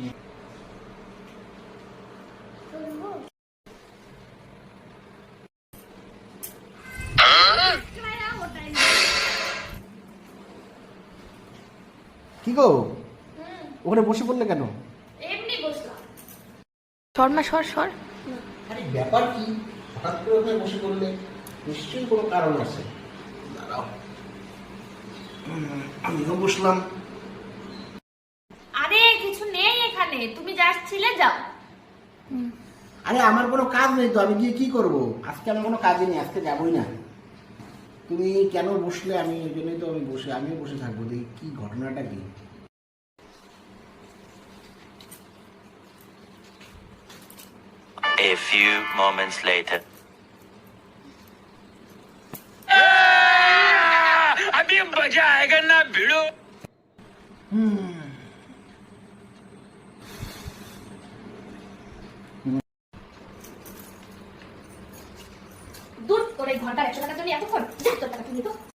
কি গো? ওখানে বসে পড়লে কেন? এমনি বসলাম। সর মা সর সর। আরে ব্যাপার কি? হঠাৎ করে ওখানে বসে পড়লে নিশ্চয়ই কোনো কারণ আছে। দাঁড়াও। আমিও বসলাম আরে কিছু নেই এখানে তুমি যাচ্ছিলে যাও আরে আমার কোনো কাজ নেই তো আমি গিয়ে কি করব আজকে আমার কোনো কাজই নেই আজকে যাবই না তুমি কেন বসলে আমি এই জন্যই তো আমি বসে আমিও বসে থাকবো দেখি কি ঘটনাটা কি A few moments later. अभी मजा आएगा ना भिड़ो দূর করে ঘণ্টা একশো টাকা তুমি এতক্ষণ। যা তোর টাকা তুমি তো।